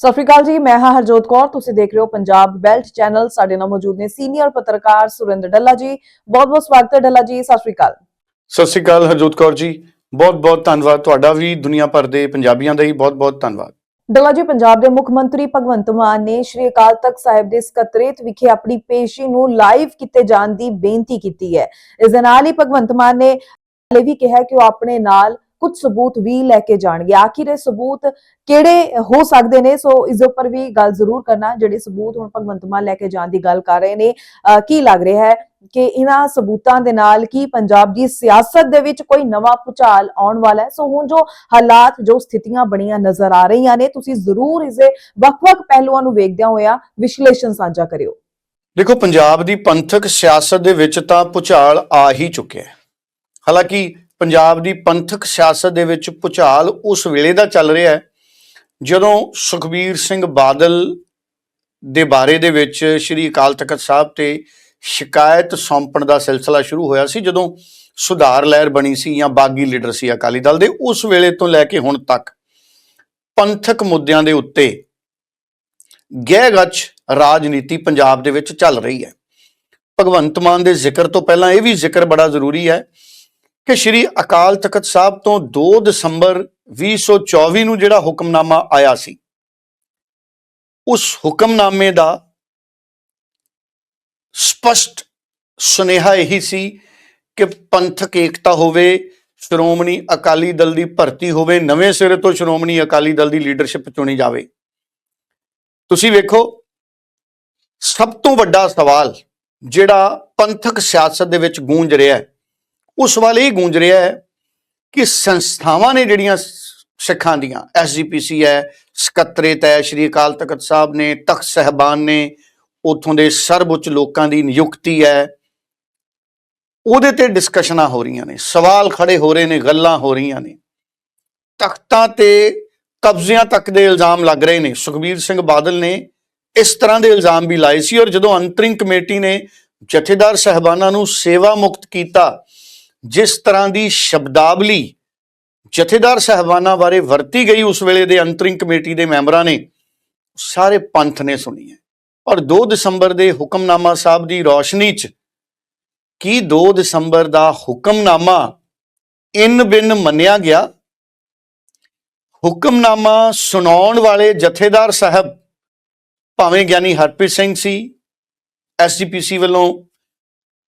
ਸਤਿ ਸ਼੍ਰੀ ਅਕਾਲ ਜੀ ਮੈਂ ਹਾਂ ਹਰਜੋਤ ਕੌਰ ਤੁਸੀਂ ਦੇਖ ਰਹੇ ਹੋ ਪੰਜਾਬ ਬੈਲਟ ਚੈਨਲ। ਸਾਡੇ ਨਾਲ ਮੌਜੂਦ ਨੇ ਸੀਨੀਅਰ ਪੱਤਰਕਾਰ ਸੁਰਿੰਦਰ ਡੱਲਾ ਜੀ। ਬਹੁਤ ਬਹੁਤ ਸਵਾਗਤ ਹੈ ਡੱਲਾ ਜੀ ਸਤਿ ਸ਼੍ਰੀ ਅਕਾਲ। ਸਤਿ ਸ਼੍ਰੀ ਅਕਾਲ ਹਰਜੋਤ ਕੌਰ ਜੀ। ਬਹੁਤ ਬਹੁਤ ਧੰਨਵਾਦ ਤੁਹਾਡਾ ਵੀ ਦੁਨੀਆ ਭਰ ਦੇ ਪੰਜਾਬੀਆਂ ਦਾ ਹੀ ਬਹੁਤ ਬਹੁਤ ਧੰਨਵਾਦ। ਡੱਲਾ ਜੀ ਪੰਜਾਬ ਦੇ ਮੁੱਖ ਮੰਤਰੀ ਭਗਵੰਤ ਮਾਨ ਨੇ ਸ਼੍ਰੀ ਅਕਾਲ ਤਖਤ ਸਾਹਿਬ ਦੇ ਸਕੱਤਰੇਤ ਵਿਖੇ ਆਪਣੀ ਪੇਸ਼ੀ ਨੂੰ ਲਾਈਵ ਕੀਤੇ ਜਾਣ ਦੀ ਬੇਨਤੀ ਕੀਤੀ ਹੈ। ਇਸ ਦੇ ਨਾਲ ਹੀ ਭਗਵੰਤ ਮਾਨ ਨੇ ਇਹ ਵੀ ਕਿਹਾ ਕਿ ਉਹ ਆਪਣੇ ਨਾਲ ਕੁਝ ਸਬੂਤ ਵੀ ਲੈ ਕੇ ਜਾਣਗੇ। ਆਖਿਰ ਇਹ ਸਬੂਤ ਕਿਹੜੇ ਹੋ ਸਕਦੇ ਨੇ? ਸੋ ਇਸ ਉੱਪਰ ਵੀ ਗੱਲ ਜ਼ਰੂਰ ਕਰਨਾ, ਜਿਹੜੇ ਸਬੂਤ ਹੁਣ ਭਗਵੰਤ ਮਾਨ ਲੈ ਕੇ ਜਾਣ ਦੀ ਗੱਲ ਕਰ ਰਹੇ ਨੇ ਕੀ ਲੱਗ ਰਿਹਾ ਹੈ ਕਿ ਇਹਨਾਂ ਸਬੂਤਾਂ ਦੇ ਨਾਲ ਕੀ ਪੰਜਾਬ ਦੀ ਸਿਆਸਤ ਦੇ ਵਿੱਚ ਕੋਈ ਨਵਾਂ ਭੁਚਾਲ ਆਉਣ ਵਾਲਾ ਹੈ? ਸੋ ਹੁਣ ਜੋ ਹਾਲਾਤ, ਜੋ ਸਥਿਤੀਆਂ ਬਣੀਆਂ ਨਜ਼ਰ ਆ ਰਹੀਆਂ ਨੇ, ਤੁਸੀਂ ਜ਼ਰੂਰ ਇਸ ਦੇ ਵੱਖ-ਵੱਖ ਪਹਿਲੂਆਂ ਨੂੰ ਵੇਖਦਿਆਂ ਹੋਇਆ ਵਿਸ਼ਲੇਸ਼ਣ ਸਾਂਝਾ ਕਰਿਓ। ਦੇਖੋ, ਪੰਜਾਬ ਦੀ ਪੰਥਕ ਸਿਆਸਤ ਦੇ ਵਿੱਚ ਤਾਂ ਭੁਚਾਲ ਆ ਹੀ ਚੁੱਕਿਆ ਹੈ। ਹਾਲਾਂਕਿ ਪੰਜਾਬ ਦੀ ਪੰਥਕ ਸਿਆਸਤ ਦੇ ਵਿੱਚ ਭੁਚਾਲ ਉਸ ਵੇਲੇ ਦਾ ਚੱਲ ਰਿਹਾ ਹੈ, ਜਦੋਂ ਸੁਖਬੀਰ ਸਿੰਘ ਬਾਦਲ ਦੇ ਬਾਰੇ ਦੇ ਵਿੱਚ ਸ੍ਰੀ ਅਕਾਲ ਤਖਤ ਸਾਹਿਬ ਤੇ ਸ਼ਿਕਾਇਤ ਸੌਂਪਣ ਦਾ ਸਿਲਸਿਲਾ ਸ਼ੁਰੂ ਹੋਇਆ ਸੀ, ਜਦੋਂ ਸੁਧਾਰ ਲਹਿਰ ਬਣੀ ਸੀ ਜਾਂ ਬਾਗੀ ਲੀਡਰ ਸੀ ਅਕਾਲੀ ਦਲ ਦੇ, ਉਸ ਵੇਲੇ ਤੋਂ ਲੈ ਕੇ ਹੁਣ ਤੱਕ ਪੰਥਕ ਮੁੱਦਿਆਂ ਦੇ ਉੱਤੇ ਗਹਿ ਗੱਚ ਰਾਜਨੀਤੀ ਪੰਜਾਬ ਦੇ ਵਿੱਚ ਚੱਲ ਰਹੀ ਹੈ। ਭਗਵੰਤ ਮਾਨ ਦੇ ਜ਼ਿਕਰ ਤੋਂ ਪਹਿਲਾਂ ਇਹ ਵੀ ਜ਼ਿਕਰ ਬੜਾ ਜ਼ਰੂਰੀ ਹੈ ਕਿ ਸ੍ਰੀ ਅਕਾਲ ਤਖਤ ਸਾਹਿਬ ਤੋਂ 2 ਦਸੰਬਰ 2024 ਨੂੰ ਜਿਹੜਾ ਹੁਕਮਨਾਮਾ ਆਇਆ ਸੀ, ਉਸ ਹੁਕਮਨਾਮੇ ਦਾ ਸਪਸ਼ਟ ਸੁਨੇਹਾ ਇਹੀ ਸੀ ਕਿ ਪੰਥਕ ਏਕਤਾ ਹੋਵੇ, ਸ਼੍ਰੋਮਣੀ ਅਕਾਲੀ ਦਲ ਦੀ ਭਰਤੀ ਹੋਵੇ, ਨਵੇਂ ਸਿਰੇ ਤੋਂ ਸ਼੍ਰੋਮਣੀ ਅਕਾਲੀ ਦਲ ਦੀ ਲੀਡਰਸ਼ਿਪ ਚੁਣੀ ਜਾਵੇ। ਤੁਸੀਂ ਵੇਖੋ, ਸਭ ਤੋਂ ਵੱਡਾ ਸਵਾਲ ਜਿਹੜਾ ਪੰਥਕ ਸਿਆਸਤ ਦੇ ਵਿੱਚ ਗੂੰਜ ਰਿਹਾ ਹੈ ਉਸ ਵਾਲੇ ਇਹ ਗੂੰਜ ਰਿਹਾ ਹੈ ਕਿ ਸੰਸਥਾਵਾਂ ਨੇ ਜਿਹੜੀਆਂ ਸਿੱਖਾਂ ਦੀਆਂ ਐਸਜੀਪੀਸੀ ਹੈ, ਸਕੱਤਰੇਤ ਹੈ, ਸ਼੍ਰੀ ਅਕਾਲ ਤਖਤ ਸਾਹਿਬ ਨੇ, ਤਖਤ ਸਹਿਬਾਨ ਨੇ, ਉਥੋਂ ਦੇ ਸਰਵਉੱਚ ਲੋਕਾਂ ਦੀ ਨਿਯੁਕਤੀ ਹੈ। ਉਹਦੇ ਤੇ ਡਿਸਕਸ਼ਨਾਂ ਹੋ ਰਹੀਆਂ ਨੇ, ਸਵਾਲ ਖੜੇ ਹੋ ਰਹੇ ਨੇ, ਗੱਲਾਂ ਹੋ ਰਹੀਆਂ ਨੇ। ਤਖਤਾਂ ਤੇ ਕਬਜ਼ਿਆਂ ਤੱਕ ਦੇ ਇਲਜ਼ਾਮ ਲੱਗ ਰਹੇ ਨੇ। ਸੁਖਬੀਰ ਸਿੰਘ ਬਾਦਲ ਨੇ ਇਸ ਤਰ੍ਹਾਂ ਦੇ ਇਲਜ਼ਾਮ ਵੀ ਲਾਏ ਸੀ ਔਰ ਜਦੋਂ ਅੰਤਰਿੰਗ ਕਮੇਟੀ ਨੇ ਜਥੇਦਾਰ ਸਹਿਬਾਨਾਂ ਨੂੰ ਸੇਵਾ ਮੁਕਤ ਕੀਤਾ ਜਿਸ ਤਰ੍ਹਾਂ ਦੀ ਸ਼ਬਦਾਵਲੀ ਜਥੇਦਾਰ ਸਹਿਬਾਨਾਂ ਬਾਰੇ ਵਰਤੀ ਗਈ ਉਸ ਵੇਲੇ ਦੇ ਅੰਤਰਿੰਗ ਕਮੇਟੀ ਦੇ ਮੈਂਬਰਾਂ ਨੇ, ਸਾਰੇ ਪੰਥ ਨੇ ਸੁਣੀ ਹੈ। ਔਰ 2 ਦਸੰਬਰ ਦੇ ਹੁਕਮਨਾਮਾ ਸਾਹਿਬ ਦੀ ਰੌਸ਼ਨੀ 'ਚ ਕੀ 2 ਦਸੰਬਰ ਦਾ ਹੁਕਮਨਾਮਾ ਇਨ ਬਿਨ ਮੰਨਿਆ ਗਿਆ? ਹੁਕਮਨਾਮਾ ਸੁਣਾਉਣ ਵਾਲੇ ਜਥੇਦਾਰ ਸਾਹਿਬ ਭਾਵੇਂ ਗਿਆਨੀ ਹਰਪ੍ਰੀਤ ਸਿੰਘ ਸੀ ਐਸਜੀਪੀਸੀ ਵੱਲੋਂ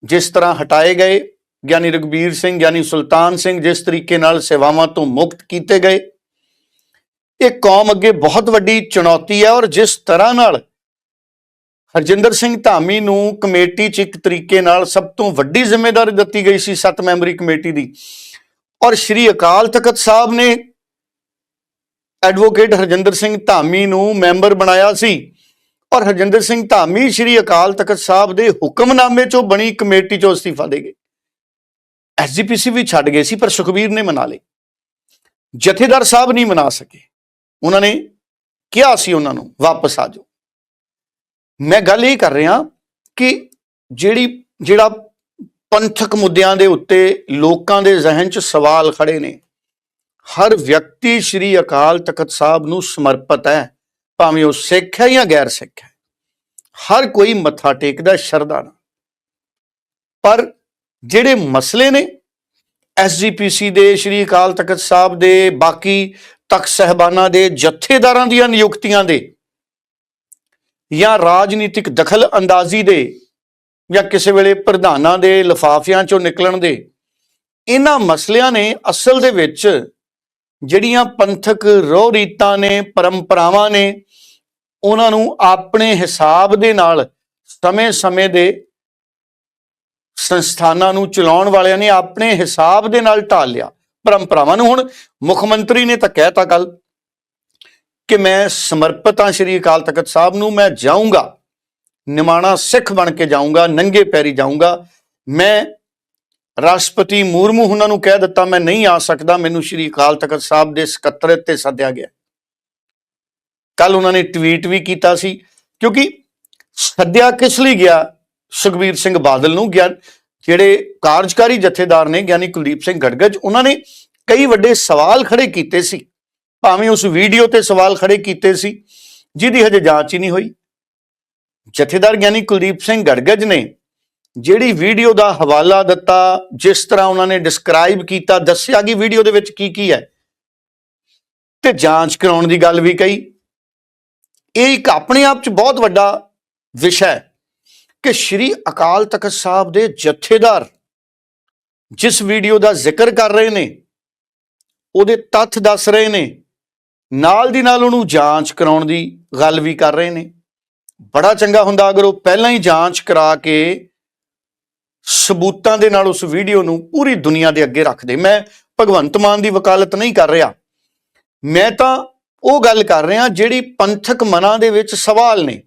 ਜਿਸ ਤਰ੍ਹਾਂ ਹਟਾਏ ਗਏ ਗਿਆਨੀ ਰਗਬੀਰ ਸਿੰਘ, ਗਿਆਨੀ ਸੁਲਤਾਨ ਸਿੰਘ ਜਿਸ ਤਰੀਕੇ ਨਾਲ ਸੇਵਾਵਾਂ ਤੋਂ ਮੁਕਤ ਕੀਤੇ ਗਏ। ਇਹ ਕੌਮ ਅੱਗੇ ਬਹੁਤ ਵੱਡੀ ਚੁਣੌਤੀ ਹੈ ਔਰ ਜਿਸ ਤਰ੍ਹਾਂ ਨਾਲ ਹਰਜਿੰਦਰ ਸਿੰਘ ਧਾਮੀ ਨੂੰ ਕਮੇਟੀ 'ਚ ਇੱਕ ਤਰੀਕੇ ਨਾਲ ਸਭ ਤੋਂ ਵੱਡੀ ਜ਼ਿੰਮੇਵਾਰੀ ਦਿੱਤੀ ਗਈ ਸੀ ਸੱਤ ਮੈਂਬਰੀ ਕਮੇਟੀ ਦੀ। ਔਰ ਸ਼੍ਰੀ ਅਕਾਲ ਤਖਤ ਸਾਹਿਬ ਨੇ ਐਡਵੋਕੇਟ ਹਰਜਿੰਦਰ ਸਿੰਘ ਧਾਮੀ ਨੂੰ ਮੈਂਬਰ ਬਣਾਇਆ ਸੀ। ਔਰ ਹਰਜਿੰਦਰ ਸਿੰਘ ਧਾਮੀ ਸ਼੍ਰੀ ਅਕਾਲ ਤਖਤ ਸਾਹਿਬ ਦੇ ਹੁਕਮਨਾਮੇ 'ਚੋਂ ਬਣੀ ਕਮੇਟੀ 'ਚੋਂ ਅਸਤੀਫਾ ਦੇ ਗਏ। ਐਸਜੀਪੀਸੀ ਵੀ ਛੱਡ ਗਏ ਸੀ, ਪਰ ਸੁਖਬੀਰ ਨੇ ਮਨਾ ਲਏ। ਜਥੇਦਾਰ ਸਾਹਿਬ ਨਹੀਂ ਮਨਾ ਸਕੇ। ਉਹਨਾਂ ਨੇ ਕਿਹਾ ਸੀ ਉਹਨਾਂ ਨੂੰ, ਵਾਪਸ ਆ ਜਾਓ। ਮੈਂ ਗੱਲ ਇਹ ਕਰ ਰਿਹਾ ਕਿ ਜਿਹੜੀ, ਜਿਹੜਾ ਪੰਥਕ ਮੁੱਦਿਆਂ ਦੇ ਉੱਤੇ ਲੋਕਾਂ ਦੇ ਜ਼ਿਹਨ 'ਚ ਸਵਾਲ ਖੜੇ ਨੇ, ਹਰ ਵਿਅਕਤੀ ਸ਼੍ਰੀ ਅਕਾਲ ਤਖਤ ਸਾਹਿਬ ਨੂੰ ਸਮਰਪਿਤ ਹੈ, ਭਾਵੇਂ ਉਹ ਸਿੱਖ ਹੈ ਜਾਂ ਗੈਰ ਸਿੱਖ ਹੈ। ਹਰ ਕੋਈ ਮੱਥਾ ਟੇਕਦਾ ਸ਼ਰਧਾ ਨਾਲ। ਪਰ ਜਿਹੜੇ ਮਸਲੇ ਨੇ ਐਸਜੀਪੀਸੀ ਦੇ, ਸ਼੍ਰੀ ਅਕਾਲ ਤਖਤ ਸਾਹਿਬ ਦੇ, ਬਾਕੀ ਤਖਤ ਸਹਿਬਾਨਾਂ ਦੇ, ਜਥੇਦਾਰਾਂ ਦੀਆਂ ਨਿਯੁਕਤੀਆਂ ਦੇ, ਜਾਂ ਰਾਜਨੀਤਿਕ ਦਖਲ ਅੰਦਾਜ਼ੀ ਦੇ, ਜਾਂ ਕਿਸੇ ਵੇਲੇ ਪ੍ਰਧਾਨਾਂ ਦੇ ਲਫਾਫਿਆਂ ਚੋਂ ਨਿਕਲਣ ਦੇ, ਇਹਨਾਂ ਮਸਲਿਆਂ ਨੇ ਅਸਲ ਦੇ ਵਿੱਚ ਜਿਹੜੀਆਂ ਪੰਥਕ ਰੋਹ ਰੀਤਾਂ ਨੇ, ਪਰੰਪਰਾਵਾਂ ਨੇ, ਉਹਨਾਂ ਨੂੰ ਆਪਣੇ ਹਿਸਾਬ ਦੇ ਨਾਲ ਸਮੇਂ-ਸਮੇਂ ਦੇ ਸੰਸਥਾਨਾਂ ਨੂੰ ਚਲਾਉਣ ਵਾਲਿਆਂ ਨੇ ਆਪਣੇ ਹਿਸਾਬ ਦੇ ਨਾਲ ਢਾਲ ਲਿਆ। ਪਰੰਪਰਾਵਾਂ ਨੂੰ ਹੁਣ ਮੁੱਖ ਮੰਤਰੀ ਨੇ ਤਾਂ ਕਹਿਤਾ ਕੱਲ ਕਿ ਮੈਂ ਸਮਰਪਿਤ ਹਾਂ ਸ਼੍ਰੀ ਅਕਾਲ ਤਖਤ ਸਾਹਿਬ ਨੂੰ, ਮੈਂ ਜਾਊਂਗਾ, ਨਿਮਾਣਾ ਸਿੱਖ ਬਣ ਕੇ ਜਾਊਂਗਾ, ਨੰਗੇ ਪੈਰੀ ਜਾਊਂਗਾ। ਮੈਂ ਰਾਸ਼ਟਰਪਤੀ ਮੂਰਮੂ ਉਹਨਾਂ ਨੂੰ ਕਹਿ ਦਿੱਤਾ, ਮੈਂ ਨਹੀਂ ਆ ਸਕਦਾ, ਮੈਨੂੰ ਸ਼੍ਰੀ ਅਕਾਲ ਤਖਤ ਸਾਹਿਬ ਦੇ ਸਕੱਤਰੇਤ ਤੇ ਸੱਦਿਆ ਗਿਆ। ਕੱਲ ਉਹਨਾਂ ਨੇ ਟਵੀਟ ਵੀ ਕੀਤਾ ਸੀ, ਕਿਉਂਕਿ ਸੱਦਿਆ ਕਿਸ ਲਈ ਗਿਆ? ਸੁਖਬੀਰ ਸਿੰਘ ਬਾਦਲ ਨੂੰ ਗਿਆਨ, ਜਿਹੜੇ ਕਾਰਜਕਾਰੀ ਜਥੇਦਾਰ ਨੇ ਗਿਆਨੀ ਕੁਲਦੀਪ ਸਿੰਘ ਗੜਗੜ ਉਹਨਾਂ ਨੇ ਕਈ ਵੱਡੇ ਸਵਾਲ ਖੜੇ ਕੀਤੇ ਸੀ। ਭਾਵੇਂ ਉਸ ਵੀਡੀਓ ਤੇ ਸਵਾਲ ਖੜੇ ਕੀਤੇ ਸੀ, ਜਿਹਦੀ ਹਜੇ ਜਾਂਚ ਹੀ ਨਹੀਂ ਹੋਈ। ਜਥੇਦਾਰ ਗਿਆਨੀ ਕੁਲਦੀਪ ਸਿੰਘ ਗੜਗੜ ਨੇ ਜਿਹੜੀ ਵੀਡੀਓ ਦਾ ਹਵਾਲਾ ਦਿੱਤਾ, ਜਿਸ ਤਰ੍ਹਾਂ ਉਹਨਾਂ ਨੇ ਡਿਸਕ੍ਰਾਈਬ ਕੀਤਾ, ਦੱਸਿਆ ਕਿ ਵੀਡੀਓ ਦੇ ਵਿੱਚ ਕੀ ਕੀ ਹੈ, ਤੇ ਜਾਂਚ ਕਰਾਉਣ ਦੀ ਗੱਲ ਵੀ ਕਹੀ। ਇਹ ਇੱਕ ਆਪਣੇ ਆਪ 'ਚ ਬਹੁਤ ਵੱਡਾ ਵਿਸ਼ਾ ਹੈ। ਕਿ ਸ਼੍ਰੀ ਅਕਾਲ ਤਖਤ ਸਾਹਿਬ ਦੇ ਜਥੇਦਾਰ ਜਿਸ ਵੀਡੀਓ ਦਾ ਜ਼ਿਕਰ ਕਰ ਰਹੇ ਨੇ, ਉਹਦੇ ਤੱਥ ਦੱਸ ਰਹੇ ਨੇ, ਨਾਲ ਦੀ ਨਾਲ ਉਹਨੂੰ ਜਾਂਚ ਕਰਾਉਣ ਦੀ ਗੱਲ ਵੀ ਕਰ ਰਹੇ ਨੇ। ਬੜਾ ਚੰਗਾ ਹੁੰਦਾ ਅਗਰ ਉਹ ਪਹਿਲਾਂ ਹੀ ਜਾਂਚ ਕਰਾ ਕੇ ਸਬੂਤਾਂ ਦੇ ਨਾਲ ਉਸ ਵੀਡੀਓ ਨੂੰ ਪੂਰੀ ਦੁਨੀਆ ਦੇ ਅੱਗੇ ਰੱਖਦੇ ਮੈਂ ਭਗਵੰਤ ਮਾਨ ਦੀ ਵਕਾਲਤ ਨਹੀਂ ਕਰ ਰਿਹਾ। ਮੈਂ ਤਾਂ ਉਹ ਗੱਲ ਕਰ ਰਿਹਾ ਜਿਹੜੀ ਪੰਥਕ ਮਨਾਂ ਦੇ ਵਿੱਚ ਸਵਾਲ ਨੇ।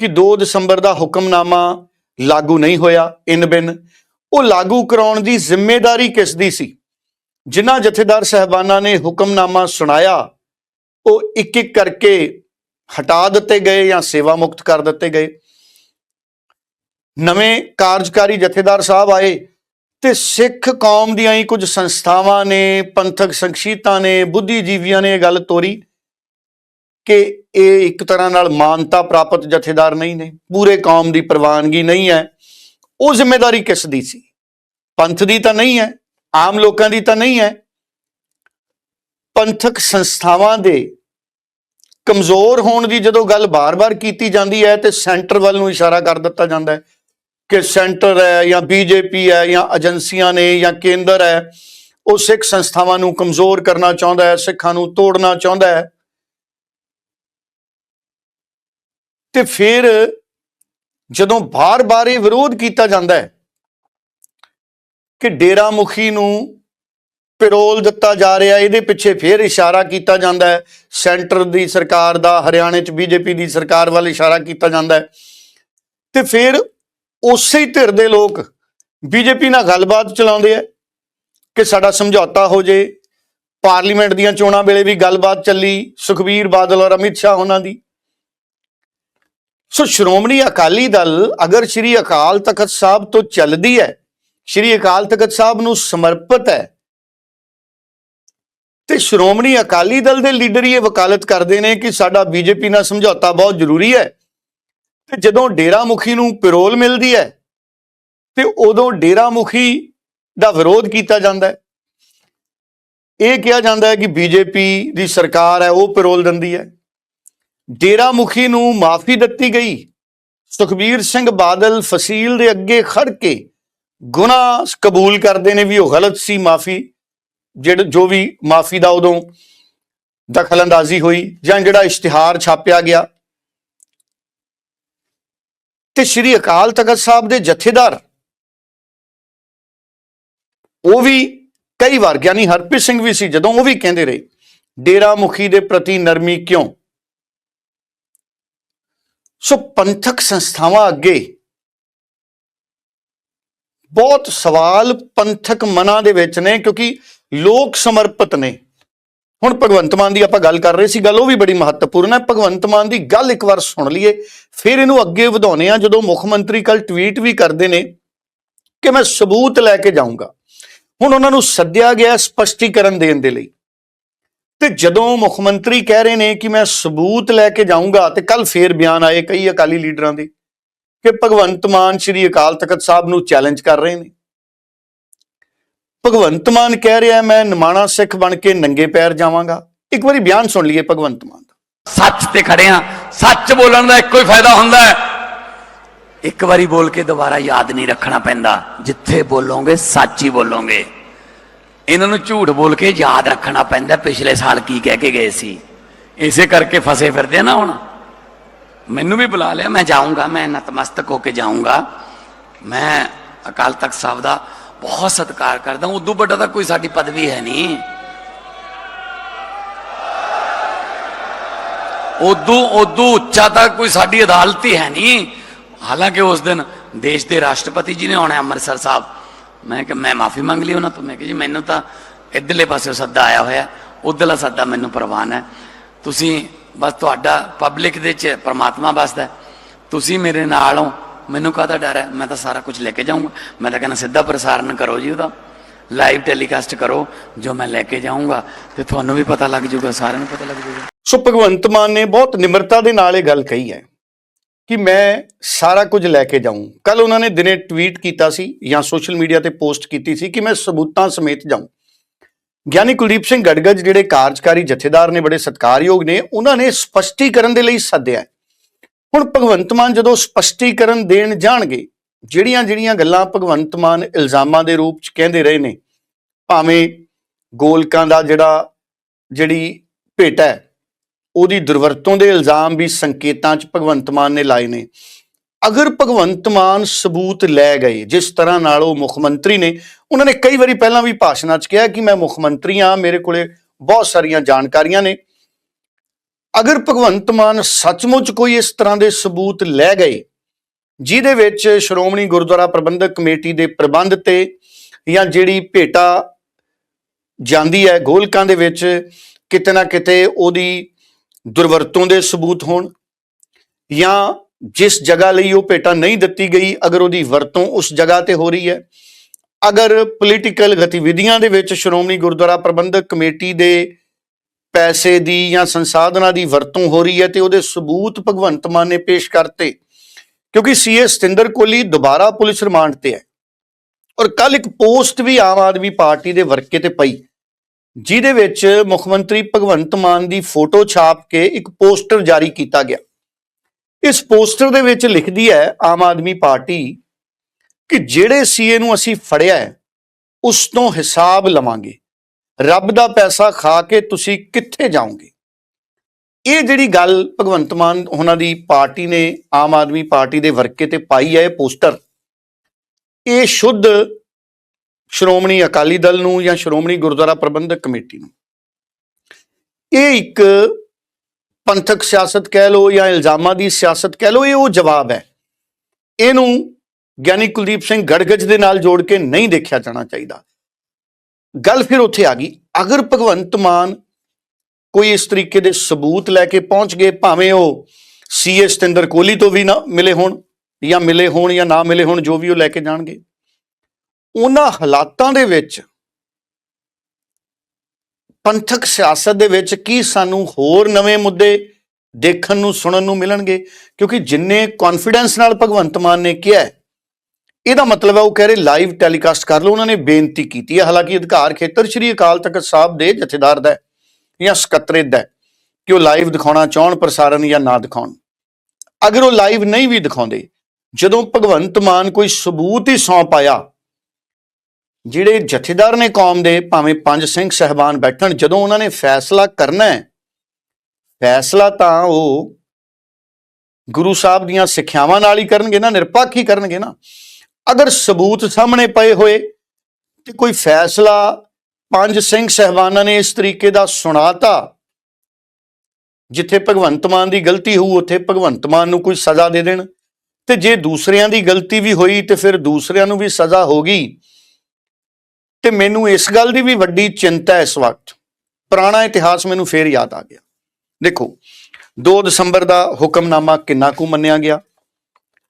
ਕਿ 2 ਦਸੰਬਰ ਦਾ ਹੁਕਮਨਾਮਾ ਲਾਗੂ ਨਹੀਂ ਹੋਇਆ ਇਨ ਬਿਨ। ਉਹ ਲਾਗੂ ਕਰਾਉਣ ਦੀ ਜ਼ਿੰਮੇਵਾਰੀ ਕਿਸ ਦੀ ਸੀ? ਜਿਨ੍ਹਾਂ ਜਥੇਦਾਰ ਸਹਿਬਾਨਾਂ ਨੇ ਹੁਕਮਨਾਮਾ ਸੁਣਾਇਆ, ਉਹ ਇੱਕ ਇੱਕ ਕਰਕੇ ਹਟਾ ਦਿੱਤੇ ਗਏ ਜਾਂ ਸੇਵਾ ਮੁਕਤ ਕਰ ਦਿੱਤੇ ਗਏ। ਨਵੇਂ ਕਾਰਜਕਾਰੀ ਜਥੇਦਾਰ ਸਾਹਿਬ ਆਏ ਤੇ ਸਿੱਖ ਕੌਮ ਦੀਆਂ ਹੀ ਕੁਝ ਸੰਸਥਾਵਾਂ ਨੇ, ਪੰਥਕ ਸੰਖਸ਼ੀਤਾਂ ਨੇ, ਬੁੱਧੀਜੀਵੀਆਂ ਨੇ ਇਹ ਗੱਲ ਤੋਰੀ। ਕਿ ਇਹ ਇੱਕ ਤਰ੍ਹਾਂ ਨਾਲ ਮਾਨਤਾ ਪ੍ਰਾਪਤ ਜਥੇਦਾਰ ਨਹੀਂ ਨੇ, ਪੂਰੇ ਕੌਮ ਦੀ ਪ੍ਰਵਾਨਗੀ ਨਹੀਂ ਹੈ। ਉਹ ਜ਼ਿੰਮੇਵਾਰੀ ਕਿਸ ਦੀ ਸੀ? ਪੰਥ ਦੀ ਤਾਂ ਨਹੀਂ ਹੈ, ਆਮ ਲੋਕਾਂ ਦੀ ਤਾਂ ਨਹੀਂ ਹੈ। ਪੰਥਕ ਸੰਸਥਾਵਾਂ ਦੇ ਕਮਜ਼ੋਰ ਹੋਣ ਦੀ ਜਦੋਂ ਗੱਲ ਬਾਰ-ਬਾਰ ਕੀਤੀ ਜਾਂਦੀ ਹੈ, ਤੇ ਸੈਂਟਰ ਵੱਲ ਨੂੰ ਇਸ਼ਾਰਾ ਕਰ ਦਿੱਤਾ ਜਾਂਦਾ ਹੈ ਕਿ ਸੈਂਟਰ ਹੈ ਜਾਂ ਬੀਜੇਪੀ ਹੈ ਜਾਂ ਏਜੰਸੀਆਂ ਨੇ ਜਾਂ ਕੇਂਦਰ ਹੈ, ਉਹ ਸਿੱਖ ਸੰਸਥਾਵਾਂ ਨੂੰ ਕਮਜ਼ੋਰ ਕਰਨਾ ਚਾਹੁੰਦਾ ਹੈ, ਸਿੱਖਾਂ ਨੂੰ ਤੋੜਨਾ ਚਾਹੁੰਦਾ ਹੈ। ਤੇ ਫਿਰ ਜਦੋਂ ਬਾਰ-ਬਾਰ ਇਹ ਵਿਰੋਧ ਕੀਤਾ ਜਾਂਦਾ ਹੈ ਕਿ ਡੇਰਾ ਮੁਖੀ ਨੂੰ ਪੈਰੋਲ ਦਿੱਤਾ ਜਾ ਰਿਹਾ, ਇਹਦੇ ਪਿੱਛੇ ਫਿਰ ਇਸ਼ਾਰਾ ਕੀਤਾ ਜਾਂਦਾ ਹੈ। ਸੈਂਟਰ ਦੀ ਸਰਕਾਰ ਦਾ, ਹਰਿਆਣੇ 'ਚ ਬੀਜੇਪੀ ਦੀ ਸਰਕਾਰ ਵੱਲ ਇਸ਼ਾਰਾ ਕੀਤਾ ਜਾਂਦਾ ਹੈ। ਤੇ ਫਿਰ ਉਸੇ ਧਿਰ ਦੇ ਲੋਕ ਬੀਜੇਪੀ ਨਾਲ ਗੱਲਬਾਤ ਚਲਾਉਂਦੇ ਆ ਕਿ ਸਾਡਾ ਸਮਝੌਤਾ ਹੋ ਜੇ। ਪਾਰਲੀਮੈਂਟ ਦੀਆਂ ਚੋਣਾਂ ਵੇਲੇ ਵੀ ਗੱਲਬਾਤ ਚੱਲੀ, ਸੁਖਬੀਰ ਬਾਦਲ ਔਰ ਅਮਿਤ ਸ਼ਾਹ ਉਹਨਾਂ ਦੀ। ਸੋ ਸ਼੍ਰੋਮਣੀ ਅਕਾਲੀ ਦਲ ਅਗਰ ਸ਼੍ਰੀ ਅਕਾਲ ਤਖਤ ਸਾਹਿਬ ਤੋਂ ਚੱਲਦੀ ਹੈ, ਸ਼੍ਰੀ ਅਕਾਲ ਤਖਤ ਸਾਹਿਬ ਨੂੰ ਸਮਰਪਿਤ ਹੈ, ਤੇ ਸ਼੍ਰੋਮਣੀ ਅਕਾਲੀ ਦਲ ਦੇ ਲੀਡਰ ਹੀ ਇਹ ਵਕਾਲਤ ਕਰਦੇ ਨੇ ਕਿ ਸਾਡਾ ਬੀਜੇਪੀ ਨਾਲ ਸਮਝੌਤਾ ਬਹੁਤ ਜ਼ਰੂਰੀ ਹੈ। ਤੇ ਜਦੋਂ ਡੇਰਾ ਮੁਖੀ ਨੂੰ ਪੈਰੋਲ ਮਿਲਦੀ ਹੈ, ਤੇ ਉਦੋਂ ਡੇਰਾ ਮੁਖੀ ਦਾ ਵਿਰੋਧ ਕੀਤਾ ਜਾਂਦਾ ਹੈ। ਇਹ ਕਿਹਾ ਜਾਂਦਾ ਹੈ ਕਿ ਬੀਜੇਪੀ ਦੀ ਸਰਕਾਰ ਹੈ, ਉਹ ਪੈਰੋਲ ਦਿੰਦੀ ਹੈ। ਡੇਰਾ ਮੁਖੀ ਨੂੰ ਮਾਫੀ ਦਿੱਤੀ ਗਈ। ਸੁਖਬੀਰ ਸਿੰਘ ਬਾਦਲ ਫਸੀਲ ਦੇ ਅੱਗੇ ਖੜ ਕੇ ਗੁਨਾਹ ਕਬੂਲ ਕਰਦੇ ਨੇ ਵੀ ਉਹ ਗਲਤ ਸੀ ਮਾਫੀ ਜਿਹੜਾ ਜੋ ਵੀ ਮਾਫੀ ਦਾ ਉਦੋਂ ਦਖਲਅੰਦਾਜ਼ੀ ਹੋਈ ਜਾਂ ਜਿਹੜਾ ਇਸ਼ਤਿਹਾਰ ਛਾਪਿਆ ਗਿਆ। ਤੇ ਸ਼੍ਰੀ ਅਕਾਲ ਤਖਤ ਸਾਹਿਬ ਦੇ ਜਥੇਦਾਰ, ਉਹ ਵੀ ਕਈ ਵਾਰ, ਗਿਆਨੀ ਹਰਪ੍ਰੀਤ ਸਿੰਘ ਵੀ ਸੀ, ਜਦੋਂ ਉਹ ਵੀ ਕਹਿੰਦੇ ਰਹੇ ਡੇਰਾ ਮੁਖੀ ਦੇ ਪ੍ਰਤੀ ਨਰਮੀ ਕਿਉਂ? ਸੋ ਪੰਥਕ ਸੰਸਥਾਵਾਂ ਅੱਗੇ ਬਹੁਤ ਸਵਾਲ ਪੰਥਕ ਮਨਾਂ ਦੇ ਵਿੱਚ ਨੇ ਕਿਉਂਕਿ ਲੋਕ ਸਮਰਪਿਤ ਨੇ। ਹੁਣ ਭਗਵੰਤ ਮਾਨ ਦੀ ਆਪਾਂ ਗੱਲ ਕਰ ਰਹੇ ਸੀ, ਗੱਲ ਉਹ ਵੀ ਬੜੀ ਮਹੱਤਵਪੂਰਨ ਹੈ। ਭਗਵੰਤ ਮਾਨ ਦੀ ਗੱਲ ਇੱਕ ਵਾਰ ਸੁਣ ਲਈਏ, ਫਿਰ ਇਹਨੂੰ ਅੱਗੇ ਵਧਾਉਨੇ ਆ ਜਦੋਂ ਮੁੱਖ ਮੰਤਰੀ ਕੱਲ ਟਵੀਟ ਵੀ ਕਰਦੇ ਨੇ ਕਿ ਮੈਂ ਸਬੂਤ ਲੈ ਕੇ ਜਾਊਂਗਾ। ਹੁਣ ਉਹਨਾਂ ਨੂੰ ਸੱਦਿਆ ਗਿਆ ਸਪਸ਼ਟੀਕਰਨ ਦੇਣ ਦੇ ਲਈ। ਤੇ ਜਦੋਂ ਮੁੱਖ ਮੰਤਰੀ ਕਹਿ ਰਹੇ ਨੇ ਕਿ ਮੈਂ ਸਬੂਤ ਲੈ ਕੇ ਜਾਊਂਗਾ ਤੇ ਕੱਲ ਫੇਰ ਬਿਆਨ ਆਏ ਕਈ ਅਕਾਲੀ ਲੀਡਰਾਂ ਦੇ, ਕਿ ਭਗਵੰਤ ਮਾਨ ਸ਼੍ਰੀ ਅਕਾਲ ਤਖਤ ਸਾਹਿਬ ਨੂੰ ਚੈਲੰਜ ਕਰ ਰਹੇ ਨੇ। ਭਗਵੰਤ ਮਾਨ ਕਹਿ ਰਿਹਾ, ਮੈਂ ਨਿਮਾਣਾ ਸਿੱਖ ਬਣ ਕੇ ਨੰਗੇ ਪੈਰ ਜਾਵਾਂਗਾ। ਇੱਕ ਵਾਰੀ ਬਿਆਨ ਸੁਣ ਲਈਏ ਭਗਵੰਤ ਮਾਨ ਦਾ। ਸੱਚ ਤੇ ਖੜੇ ਆ। ਸੱਚ ਬੋਲਣ ਦਾ ਇੱਕੋ ਹੀ ਫਾਇਦਾ ਹੁੰਦਾ ਹੈ। ਇੱਕ ਵਾਰੀ ਬੋਲ ਕੇ ਦੁਬਾਰਾ ਯਾਦ ਨਹੀਂ ਰੱਖਣਾ ਪੈਂਦਾ। ਜਿੱਥੇ ਬੋਲੋਗੇ, ਸੱਚ ਹੀ ਬੋਲੋਗੇ। ਇਹਨਾਂ ਨੂੰ ਝੂਠ ਬੋਲ ਕੇ ਯਾਦ ਰੱਖਣਾ ਪੈਂਦਾ, ਪਿਛਲੇ ਸਾਲ ਕੀ ਕਹਿ ਕੇ ਗਏ ਸੀ। ਇਸੇ ਕਰਕੇ ਫਸੇ ਫਿਰਦੇ ਨਾ ਹੁਣ। ਮੈਨੂੰ ਵੀ ਬੁਲਾ ਲਿਆ, ਮੈਂ ਜਾਊਂਗਾ, ਮੈਂ ਨਤਮਸਤਕ ਹੋ ਕੇ ਜਾਊਂਗਾ। ਮੈਂ ਅਕਾਲ ਤਖਤ ਸਾਹਿਬ ਦਾ ਬਹੁਤ ਸਤਿਕਾਰ ਕਰਦਾ ਉਦੋਂ ਵੱਡਾ ਤਾਂ ਕੋਈ ਸਾਡੀ ਪਦਵੀ ਹੈ ਨਹੀਂ। ਉਦੋਂ ਉਦੋਂ ਉੱਚਾ ਤਾਂ ਕੋਈ ਸਾਡੀ ਅਦਾਲਤ ਹੀ ਹੈ ਨਹੀਂ। ਹਾਲਾਂਕਿ ਉਸ ਦਿਨ ਦੇਸ਼ ਦੇ ਰਾਸ਼ਟਰਪਤੀ ਜੀ ਨੇ ਆਉਣਾ ਅੰਮ੍ਰਿਤਸਰ ਸਾਹਿਬ। ਮੈਂ ਕਿ ਮੈਂ ਮਾਫੀ ਮੰਗ ਲਈ ਉਹਨਾਂ ਤੋਂ। ਮੈਂ ਕਿ ਜੀ, ਮੈਨੂੰ ਤਾਂ ਇਧਰਲੇ ਪਾਸੇ ਸੱਦਾ ਆਇਆ ਹੋਇਆ। ਉਧਰਲਾ ਸੱਦਾ ਮੈਨੂੰ ਪ੍ਰਵਾਨ ਹੈ। ਤੁਸੀਂ ਬਸ ਤੁਹਾਡਾ ਪਬਲਿਕ ਦੇ ਚ ਪਰਮਾਤਮਾ ਵਸਦਾ ਤੁਸੀਂ ਮੇਰੇ ਨਾਲ ਹੋ। ਮੈਨੂੰ ਕਾਹਦਾ ਡਰ ਹੈ? ਮੈਂ ਤਾਂ ਸਾਰਾ ਕੁਝ ਲੈ ਕੇ ਜਾਊਂਗਾ। ਮੈਂ ਤਾਂ ਕਹਿੰਦਾ, ਸਿੱਧਾ ਪ੍ਰਸਾਰਣ ਕਰੋ ਜੀ ਉਹਦਾ। ਲਾਈਵ ਟੈਲੀਕਾਸਟ ਕਰੋ। ਜੋ ਮੈਂ ਲੈ ਕੇ ਜਾਊਂਗਾ ਤੇ ਤੁਹਾਨੂੰ ਵੀ ਪਤਾ ਲੱਗ ਜਾਊਗਾ, ਸਾਰਿਆਂ ਨੂੰ ਪਤਾ ਲੱਗ ਜਾਊਗਾ। ਸੋ ਭਗਵੰਤ ਮਾਨ ਨੇ ਬਹੁਤ ਨਿਮਰਤਾ ਦੇ ਨਾਲ ਇਹ ਗੱਲ ਕਹੀ ਹੈ। ਕਿ ਮੈਂ ਸਾਰਾ ਕੁਝ ਲੈ ਕੇ ਜਾਊਂ। ਕੱਲ ਉਹਨਾਂ ਨੇ ਦਿਨੇ ਟਵੀਟ ਕੀਤਾ ਸੀ ਜਾਂ ਸੋਸ਼ਲ ਮੀਡੀਆ ਤੇ ਪੋਸਟ ਕੀਤੀ ਸੀ ਕਿ ਮੈਂ ਸਬੂਤਾਂ ਸਮੇਤ ਜਾਊਂ। ਗਿਆਨੀ ਕੁਲਦੀਪ ਸਿੰਘ ਗੜਗੜ ਜਿਹੜੇ ਕਾਰਜਕਾਰੀ ਜਥੇਦਾਰ ਨੇ, ਬੜੇ ਸਤਿਕਾਰਯੋਗ ਨੇ, ਉਹਨਾਂ ਨੇ ਸਪਸ਼ਟੀਕਰਨ ਦੇ ਲਈ ਸੱਦਿਆ ਹੁਣ ਭਗਵੰਤ ਮਾਨ ਜਦੋਂ ਸਪਸ਼ਟੀਕਰਨ ਦੇਣ ਜਾਣਗੇ, ਜਿਹੜੀਆਂ ਜਿਹੜੀਆਂ ਗੱਲਾਂ ਭਗਵੰਤ ਮਾਨ ਇਲਜ਼ਾਮਾਂ ਦੇ ਰੂਪ ਚ ਕਹਿੰਦੇ ਰਹੇ ਨੇ, ਭਾਵੇਂ ਗੋਲਕਾਂ ਦਾ ਜਿਹੜਾ, ਜਿਹੜੀ ਭੇਟਾ ਹੈ ਉਹਦੀ ਦੁਰਵਰਤੋਂ ਦੇ ਇਲਜ਼ਾਮ ਵੀ ਸੰਕੇਤਾਂ 'ਚ ਭਗਵੰਤ ਮਾਨ ਨੇ ਲਾਏ ਨੇ। ਅਗਰ ਭਗਵੰਤ ਮਾਨ ਸਬੂਤ ਲੈ ਗਏ, ਜਿਸ ਤਰ੍ਹਾਂ ਨਾਲ ਉਹ ਮੁੱਖ ਮੰਤਰੀ ਨੇ, ਉਹਨਾਂ ਨੇ ਕਈ ਵਾਰੀ ਪਹਿਲਾਂ ਵੀ ਭਾਸ਼ਣਾਂ 'ਚ ਕਿਹਾ ਕਿ ਮੈਂ ਮੁੱਖ ਮੰਤਰੀ ਹਾਂ, ਮੇਰੇ ਕੋਲੇ ਬਹੁਤ ਸਾਰੀਆਂ ਜਾਣਕਾਰੀਆਂ ਨੇ। ਅਗਰ ਭਗਵੰਤ ਮਾਨ ਸੱਚਮੁੱਚ ਕੋਈ ਇਸ ਤਰ੍ਹਾਂ ਦੇ ਸਬੂਤ ਲੈ ਗਏ, ਜਿਹਦੇ ਵਿੱਚ ਸ਼੍ਰੋਮਣੀ ਗੁਰਦੁਆਰਾ ਪ੍ਰਬੰਧਕ ਕਮੇਟੀ ਦੇ ਪ੍ਰਬੰਧ ਤੇ ਜਾਂ ਜਿਹੜੀ ਭੇਟਾ ਜਾਂਦੀ ਹੈ ਗੋਲਕਾਂ ਦੇ ਵਿੱਚ, ਕਿਤੇ ਨਾ ਕਿਤੇ ਉਹਦੀ ਦੁਰਵਰਤੋਂ ਦੇ ਸਬੂਤ ਹੋਣ ਜਾਂ ਜਿਸ ਜਗ੍ਹਾ ਲਈ ਉਹ ਭੇਟਾ ਨਹੀਂ ਦਿੱਤੀ ਗਈ, ਅਗਰ ਉਹਦੀ ਵਰਤੋਂ ਉਸ ਜਗ੍ਹਾ ਤੇ ਹੋ ਰਹੀ ਹੈ। ਅਗਰ ਪੋਲੀਟੀਕਲ ਗਤੀਵਿਧੀਆਂ ਦੇ ਵਿੱਚ ਸ਼੍ਰੋਮਣੀ ਗੁਰਦੁਆਰਾ ਪ੍ਰਬੰਧਕ ਕਮੇਟੀ ਦੇ ਪੈਸੇ ਦੀ ਜਾਂ ਸੰਸਾਧਨਾਂ ਦੀ ਵਰਤੋਂ ਹੋ ਰਹੀ ਹੈ ਤੇ ਉਹਦੇ ਸਬੂਤ ਭਗਵੰਤ ਮਾਨ ਨੇ ਪੇਸ਼ ਕਰਤੇ, ਕਿਉਂਕਿ ਸੀਏ ਸਤਿੰਦਰ ਕੋਹਲੀ ਦੁਬਾਰਾ ਪੁਲਿਸ ਰਿਮਾਂਡ ਤੇ ਹੈ। ਔਰ ਕੱਲ ਇੱਕ ਪੋਸਟ ਵੀ ਆਮ ਆਦਮੀ ਪਾਰਟੀ ਦੇ ਵਰਕੇ ਤੇ ਪਈ। ਜਿਹਦੇ ਵਿੱਚ ਮੁੱਖ ਮੰਤਰੀ ਭਗਵੰਤ ਮਾਨ ਦੀ ਫੋਟੋ ਛਾਪ ਕੇ ਇੱਕ ਪੋਸਟਰ ਜਾਰੀ ਕੀਤਾ ਗਿਆ। ਇਸ ਪੋਸਟਰ ਦੇ ਵਿੱਚ ਲਿਖਦੀ ਹੈ, ਆਮ ਆਦਮੀ ਪਾਰਟੀ, ਕਿ ਜਿਹੜੇ ਸੀਏ ਨੂੰ ਅਸੀਂ ਫੜਿਆ ਹੈ, ਉਸ ਤੋਂ ਹਿਸਾਬ ਲਵਾਂਗੇ। ਰੱਬ ਦਾ ਪੈਸਾ ਖਾ ਕੇ ਤੁਸੀਂ ਕਿੱਥੇ ਜਾਓਗੇ? ਇਹ ਜਿਹੜੀ ਗੱਲ ਭਗਵੰਤ ਮਾਨ ਉਹਨਾਂ ਦੀ ਪਾਰਟੀ ਨੇ, ਆਮ ਆਦਮੀ ਪਾਰਟੀ ਦੇ ਵਰਕੇ ਤੇ ਪਾਈ ਹੈ ਇਹ ਪੋਸਟਰ, ਇਹ ਸ਼ੁੱਧ ਸ਼੍ਰੋਮਣੀ ਅਕਾਲੀ ਦਲ ਨੂੰ ਜਾਂ ਸ਼੍ਰੋਮਣੀ ਗੁਰਦੁਆਰਾ ਪ੍ਰਬੰਧਕ ਕਮੇਟੀ ਨੂੰ। ਇਹ ਇੱਕ ਪੰਥਕ ਸਿਆਸਤ ਕਹਿ ਲਓ ਜਾਂ ਇਲਜ਼ਾਮਾਂ ਦੀ ਸਿਆਸਤ ਕਹਿ ਲਓ, ਇਹ ਉਹ ਜਵਾਬ ਹੈ। ਇਹਨੂੰ ਗਿਆਨੀ ਕੁਲਦੀਪ ਸਿੰਘ ਗੜਗੜ ਦੇ ਨਾਲ ਜੋੜ ਕੇ ਨਹੀਂ ਦੇਖਿਆ ਜਾਣਾ ਚਾਹੀਦਾ। ਗੱਲ ਫਿਰ ਉੱਥੇ ਆ ਗਈ, ਅਗਰ ਭਗਵੰਤ ਮਾਨ ਕੋਈ ਇਸ ਤਰੀਕੇ ਦੇ ਸਬੂਤ ਲੈ ਕੇ ਪਹੁੰਚ ਗਏ, ਭਾਵੇਂ ਉਹ ਸੀਏ ਸਤਿੰਦਰ ਕੋਹਲੀ ਤੋਂ ਵੀ ਨਾ ਮਿਲੇ ਹੋਣ ਜਾਂ ਮਿਲੇ ਹੋਣ ਜਾਂ ਨਾ ਮਿਲੇ ਹੋਣ, ਜੋ ਵੀ ਉਹ ਲੈ ਕੇ ਜਾਣਗੇ। ਉਹਨਾਂ ਹਾਲਾਤਾਂ ਦੇ ਵਿੱਚ ਪੰਥਕ ਸਿਆਸਤ ਦੇ ਵਿੱਚ ਕੀ ਸਾਨੂੰ ਹੋਰ ਨਵੇਂ ਮੁੱਦੇ ਦੇਖਣ ਨੂੰ, ਸੁਣਨ ਨੂੰ ਮਿਲਣਗੇ? ਕਿਉਂਕਿ ਜਿੰਨੇ ਕੌਨਫੀਡੈਂਸ ਨਾਲ ਭਗਵੰਤ ਮਾਨ ਨੇ ਕਿਹਾ ਇਹਦਾ ਮਤਲਬ ਹੈ ਉਹ ਕਹਿ ਰਹੇ ਲਾਈਵ ਟੈਲੀਕਾਸਟ ਕਰ ਲਓ। ਉਹਨਾਂ ਨੇ ਬੇਨਤੀ ਕੀਤੀ ਹੈ। ਹਾਲਾਂਕਿ ਅਧਿਕਾਰ ਖੇਤਰ ਸ੍ਰੀ ਅਕਾਲ ਤਖਤ ਸਾਹਿਬ ਦੇ ਜਥੇਦਾਰ ਦਾ ਜਾਂ ਸਕੱਤਰੇਤ ਦਾ ਕਿ ਉਹ ਲਾਈਵ ਦਿਖਾਉਣਾ ਚਾਹਣ, ਪ੍ਰਸਾਰਣ ਜਾਂ ਨਾ ਦਿਖਾਉਣ। ਅਗਰ ਉਹ ਲਾਈਵ ਨਹੀਂ ਵੀ ਦਿਖਾਉਂਦੇ, ਜਦੋਂ ਭਗਵੰਤ ਮਾਨ ਕੋਈ ਸਬੂਤ ਹੀ ਸੌਂਪ ਆਇਆ ਜਿਹੜੇ ਜਥੇਦਾਰ ਨੇ ਕੌਮ ਦੇ, ਭਾਵੇਂ ਪੰਜ ਸਿੰਘ ਸਹਿਬਾਨ ਬੈਠਣ, ਜਦੋਂ ਉਹਨਾਂ ਨੇ ਫੈਸਲਾ ਕਰਨਾ ਹੈ, ਫੈਸਲਾ ਤਾਂ ਉਹ ਗੁਰੂ ਸਾਹਿਬ ਦੀਆਂ ਸਿੱਖਿਆਵਾਂ ਨਾਲ ਹੀ ਕਰਨਗੇ ਨਾ, ਨਿਰਪੱਖ ਹੀ ਕਰਨਗੇ ਨਾ। ਅਗਰ ਸਬੂਤ ਸਾਹਮਣੇ ਪਏ ਹੋਏ ਤੇ ਕੋਈ ਫੈਸਲਾ ਪੰਜ ਸਿੰਘ ਸਹਿਬਾਨਾਂ ਨੇ ਇਸ ਤਰੀਕੇ ਦਾ ਸੁਣਾਤਾ, ਜਿੱਥੇ ਭਗਵੰਤ ਮਾਨ ਦੀ ਗਲਤੀ ਹੋਊ, ਉੱਥੇ ਭਗਵੰਤ ਮਾਨ ਨੂੰ ਕੋਈ ਸਜ਼ਾ ਦੇ ਦੇਣ। ਤੇ ਜੇ ਦੂਸਰਿਆਂ ਦੀ ਗਲਤੀ ਵੀ ਹੋਈ, ਤੇ ਫਿਰ ਦੂਸਰਿਆਂ ਨੂੰ ਵੀ ਸਜ਼ਾ ਹੋਗੀ ਤੇ ਮੈਨੂੰ ਇਸ ਗੱਲ ਦੀ ਵੀ ਵੱਡੀ ਚਿੰਤਾ ਇਸ ਵਕਤ। ਪੁਰਾਣਾ ਇਤਿਹਾਸ ਮੈਨੂੰ ਫੇਰ ਯਾਦ ਆ ਗਿਆ। ਦੇਖੋ 2 ਦਸੰਬਰ ਦਾ ਹੁਕਮਨਾਮਾ ਕਿੰਨਾ ਕੁ ਮੰਨਿਆ ਗਿਆ?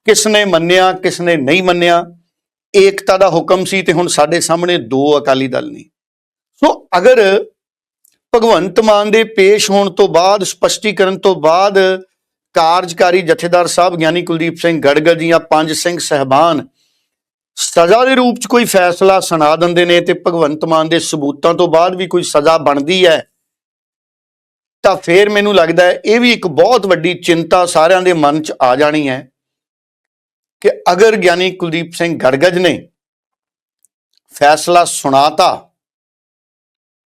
ਕਿਸ ਨੇ ਮੰਨਿਆ ਕਿਸ ਨੇ ਨਹੀਂ ਮੰਨਿਆ? ਏਕਤਾ ਦਾ ਹੁਕਮ ਸੀ ਤੇ ਹੁਣ ਸਾਡੇ ਸਾਹਮਣੇ ਦੋ ਅਕਾਲੀ ਦਲ ਨੇ। ਸੋ ਅਗਰ ਭਗਵੰਤ ਮਾਨ ਦੇ ਪੇਸ਼ ਹੋਣ ਤੋਂ ਬਾਅਦ, ਸਪਸ਼ਟੀਕਰਨ ਤੋਂ ਬਾਅਦ ਕਾਰਜਕਾਰੀ ਜਥੇਦਾਰ ਸਾਹਿਬ ਗਿਆਨੀ ਕੁਲਦੀਪ ਸਿੰਘ ਗੜਗੜ ਦੀਆਂ ਪੰਜ ਸਿੰਘ ਸਹਿਬਾਨ ਸਜ਼ਾ ਦੇ ਰੂਪ ਚ ਕੋਈ ਫੈਸਲਾ ਸੁਣਾ ਦਿੰਦੇ ਨੇ ਤੇ ਭਗਵੰਤ ਮਾਨ ਦੇ ਸਬੂਤਾਂ ਤੋਂ ਬਾਅਦ ਵੀ ਕੋਈ ਸਜ਼ਾ ਬਣਦੀ ਹੈ, ਤਾਂ ਫੇਰ ਮੈਨੂੰ ਲੱਗਦਾ ਹੈ ਇਹ ਵੀ ਇੱਕ ਬਹੁਤ ਵੱਡੀ ਚਿੰਤਾ ਸਾਰਿਆਂ ਦੇ ਮਨ ਚ ਆ ਜਾਣੀ ਹੈ ਕਿ ਅਗਰ ਗਿਆਨੀ ਕੁਲਦੀਪ ਸਿੰਘ ਗੜਗੜ ਨੇ ਫੈਸਲਾ ਸੁਣਾਤਾ